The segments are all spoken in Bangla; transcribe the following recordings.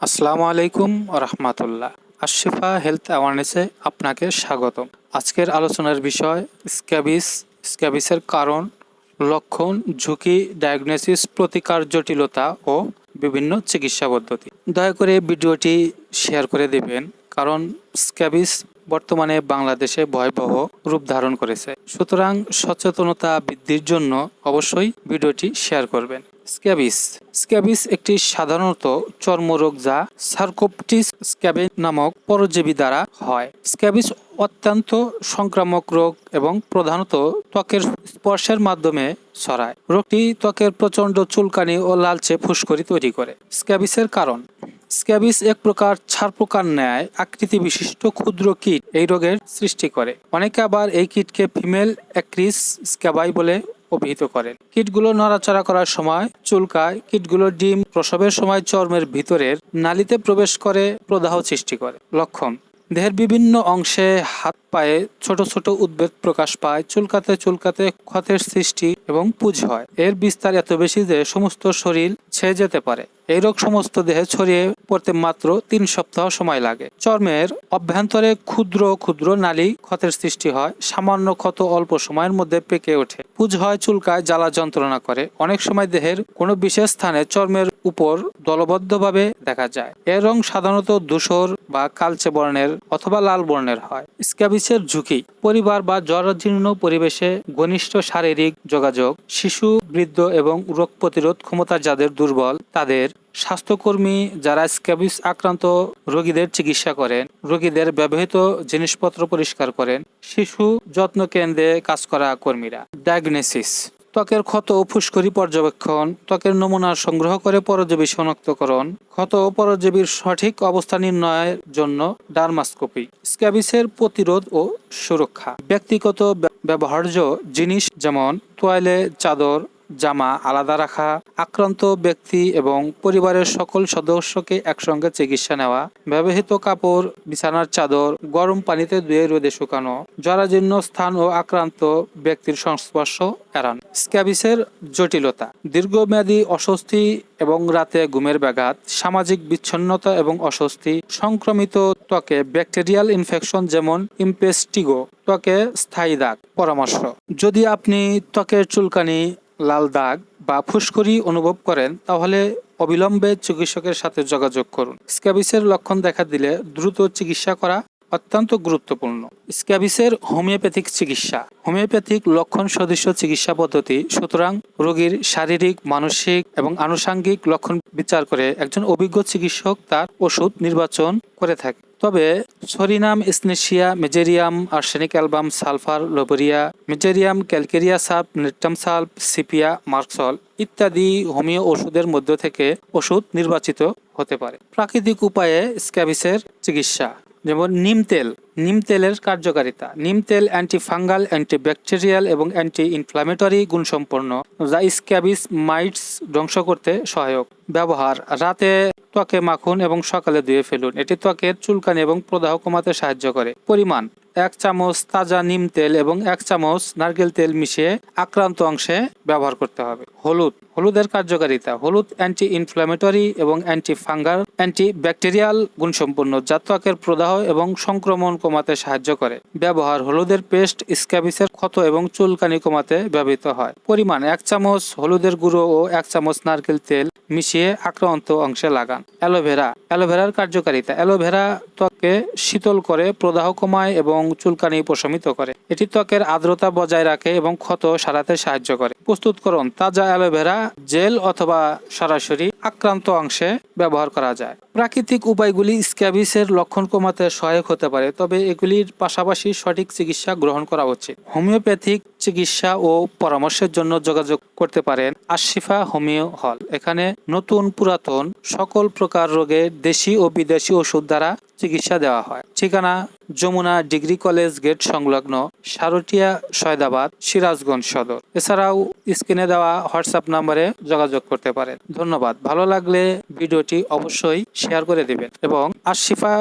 আসসালামু আলাইকুম রহমাতুল্লাহ। আশিফা হেলথ অ্যাওয়ারনেসে আপনাকে স্বাগতম। আজকের আলোচনার বিষয় স্ক্যাবিস, স্ক্যাবিসের কারণ, লক্ষণ, ঝুঁকি, ডায়াগনোসিস, প্রতিকার, জটিলতা ও বিভিন্ন চিকিৎসা পদ্ধতি। দয়া করে ভিডিওটি শেয়ার করে দেবেন, কারণ স্ক্যাবিস বর্তমানে বাংলাদেশে ভয়াবহ রূপ ধারণ করেছে। সুতরাং সচেতনতা বৃদ্ধির জন্য অবশ্যই ভিডিওটি শেয়ার করবেন। স্ক্যাবিস। স্ক্যাবিস একটি সাধারণত চর্মরোগ যা সার্কোপটিস স্ক্যাবে নামক পরজীবী দ্বারা হয়। স্ক্যাবিস অত্যন্ত সংক্রামক রোগ এবং প্রধানত ত্বকের স্পর্শের মাধ্যমে ছড়ায়। রোগটি ত্বকের প্রচণ্ড চুলকানি ও লালচে ফুসকুড়ি তৈরি করে। স্ক্যাবিসের কারণ? স্ক্যাবিস এক প্রকার ছারপোকার ন্যায় আকৃতি বিশিষ্ট ক্ষুদ্র কীট এই রোগের সৃষ্টি করে। অনেকে আবার এই কীটকে ফিমেল অ্যাক্রিস স্ক্যাবাই বলে অভিহিত করেন। কীটগুলো নড়াচড়া করার সময় চুলকায়, কীটগুলো ডিম প্রসবের সময় চর্মের ভিতরের নালিতে প্রবেশ করে প্রদাহ সৃষ্টি করে। লক্ষণ, দেহের বিভিন্ন অংশে হাত পায়ে ছোট ছোট উদ্বেগ প্রকাশ পায়। চুলকাতে চুলকাতে ক্ষতের সৃষ্টি এবং পুজ হয়। এর বিস্তার এত বেশি যে সমস্ত শরীর ছেয়ে যেতে পারে। এই রোগ সমস্ত দেহে ছড়িয়ে পড়তে মাত্র তিন সপ্তাহ সময় লাগে। চর্মের অভ্যন্তরে ক্ষুদ্র ক্ষুদ্র নালী ক্ষতের সৃষ্টি হয়। সামান্য ক্ষত অল্প সময়ের মধ্যে পেকে ওঠে। পুজ হয় চুলকায় জ্বালা যন্ত্রণা করে। অনেক সময় দেহের কোনো বিশেষ স্থানে চর্মের উপর দলবদ্ধভাবে দেখা যায়। এর রং সাধারণত ধূসর বা কালচে বর্ণের অথবা লাল বর্ণের হয়। স্ক্যাবিসের ঝুঁকি, পরিবার বা জরাজীর্ণ পরিবেশে ঘনিষ্ঠ শারীরিক যোগাযোগ, শিশু, বৃদ্ধ এবং রোগ প্রতিরোধ ক্ষমতা যাদের দুর্বল, তাদের স্বাস্থ্যকর্মী যারা স্ক্যাবিস আক্রান্ত রোগীদের চিকিৎসা করেন, রোগীদের ব্যবহৃত জিনিসপত্র পরিষ্কার করেন, শিশু যত্ন কেন্দ্রে কাজ করা কর্মীরা। ডায়াগনোসিস ত্বকের ক্ষত ও ফুসকুড়ি পর্যবেক্ষণ, ত্বকের নমুনা সংগ্রহ করে পরজীবী শনাক্তকরণ, ক্ষত ও পরজীবীর সঠিক অবস্থা নির্ণয়ের জন্য ডার্মাস্কোপি, স্ক্যাবিসের প্রতিরোধ ও সুরক্ষা, ব্যক্তিগত ব্য- ব্যবহার্য জিনিস যেমন তোয়ালে, চাদর জামা আলাদা রাখা, আক্রান্ত ব্যক্তি এবং পরিবারের সকল সদস্যকে একসঙ্গে চিকিৎসা নেওয়া, ব্যবহৃত কাপড়, বিছানার চাদর, গরম পানিতে ধুয়ে রোদে শুকানো, জরাজীর্ণ স্থান ও আক্রান্ত ব্যক্তির সংস্পর্শ এড়ান। স্ক্যাবিসের জটিলতা, দীর্ঘমেয়াদী অস্বস্তি এবং রাতে ঘুমের ব্যাঘাত, সামাজিক বিচ্ছিন্নতা এবং অস্বস্তি, সংক্রমিত ত্বকে ব্যাকটেরিয়াল ইনফেকশন যেমন ইমপেস্টিগো, ত্বকে স্থায়ী দাগ, পরামর্শ। যদি আপনি ত্বকের চুলকানি লাল দাগ বা ফুসকুড়ি অনুভব করেন, তাহলে অবিলম্বে চিকিৎসকের সাথে যোগাযোগ করুন। স্ক্যাবিসের লক্ষণ দেখা দিলে দ্রুত চিকিৎসা করা অত্যন্ত গুরুত্বপূর্ণ। স্ক্যাবিসের হোমিওপ্যাথিক চিকিৎসা। হোমিওপ্যাথিক লক্ষণ সদৃশ চিকিৎসা পদ্ধতি সুতরাং রোগীর শারীরিক, মানসিক এবং আনুষাঙ্গিক লক্ষণ বিচার করে একজন অভিজ্ঞ চিকিৎসক তার ওষুধ নির্বাচন করে থাকে। তবে সরিনাম, স্নেশিয়া, মেজেরিয়াম, আর্সেনিক অ্যালবাম, সালফার, লোবরিয়া, মেজেরিয়াম, ক্যালকেরিয়া সাল্প নিট্টাম সাল্প সিপিয়া, মার্কসল ইত্যাদি হোমিও ওষুধের মধ্য থেকে ওষুধ নির্বাচিত হতে পারে। প্রাকৃতিক উপায়ে স্ক্যাবিসের চিকিৎসা, যেমন নিম তেল নিম তেলের কার্যকারিতা। নিম তেল অ্যান্টি ফাঙ্গাল অ্যান্টি ব্যাকটেরিয়াল এবং অ্যান্টি ইনফ্লামেটরি গুণসম্পন্ন, যা স্ক্যাবিস, মাইটস ধ্বংস করতে সহায়ক। ব্যবহার, রাতে ত্বকে মাখুন এবং সকালে ধুয়ে ফেলুন। এটি ত্বকের চুলকানি এবং প্রদাহ কমাতে সাহায্য করে। পরিমাণ, এক চামচ তাজা নিম তেল এবং এক চামচ নারকেল তেল মিশিয়ে আক্রান্ত অংশে ব্যবহার করতে হবে। হলুদ, হলুদের কার্যকারিতা। হলুদ অ্যান্টি ইনফ্ল্যামেটরি এবং অ্যান্টি ফাঙ্গাল অ্যান্টি ব্যাকটেরিয়াল গুণসম্পন্ন, যা ত্বকের প্রদাহ এবং সংক্রমণ কমাতে সাহায্য করে। ব্যবহার হলুদের পেস্ট, স্ক্যাবিসের ক্ষত এবং চুলকানি কমাতে ব্যবহৃত হয়। পরিমাণ এক চামচ হলুদের গুঁড়ো ও এক চামচ নারকেল তেল মিশিয়ে আক্রান্ত অংশে লাগান। অ্যালোভেরা। অ্যালোভেরার কার্যকারিতা। অ্যালোভেরা ত্বককে শীতল করে, প্রদাহ কমায় এবং চুলকানি প্রশমিত করে। এটি ত্বকের আর্দ্রতা বজায় রাখে এবং ক্ষত সারাতে সাহায্য করে। প্রস্তুতকরণ তাজা অ্যালোভেরা জেল অথবা সরাসরি আক্রান্ত অংশে ব্যবহার করা যায়। প্রাকৃতিক উপায়গুলি স্ক্যাবিসের লক্ষণ কমাতে সহায়ক হতে পারে, তবে এগুলির পাশাপাশি সঠিক চিকিৎসা গ্রহণ করা উচিত হোমিওপ্যাথিক চিকিৎসা ও পরামর্শের জন্য যোগাযোগ করতে পারেন আশিফা হোমিও হল। এখানে নতুন পুরাতন সকল প্রকার রোগের দেশি ও বিদেশি ওষুধ দ্বারা চিকিৎসা দেওয়া হয়। ঠিকানা যমুনা ডিগ্রি কলেজ গেট সংলগ্ন সারটিয়া সয়দাবাদ, সিরাজগঞ্জ সদর। এছাড়াও স্ক্রিনে দেওয়া হোয়াটসঅ্যাপ নম্বরে যোগাযোগ করতে পারেন। ধন্যবাদ। ভালো লাগলে ভিডিওটি অবশ্যই শেয়ার করে দিবেন এবং Ashifa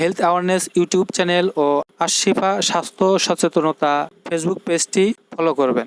health awareness YouTube channel ও আশিফা স্বাস্থ্য সচেতনতা ফেসবুক পেজটি ফলো করবেন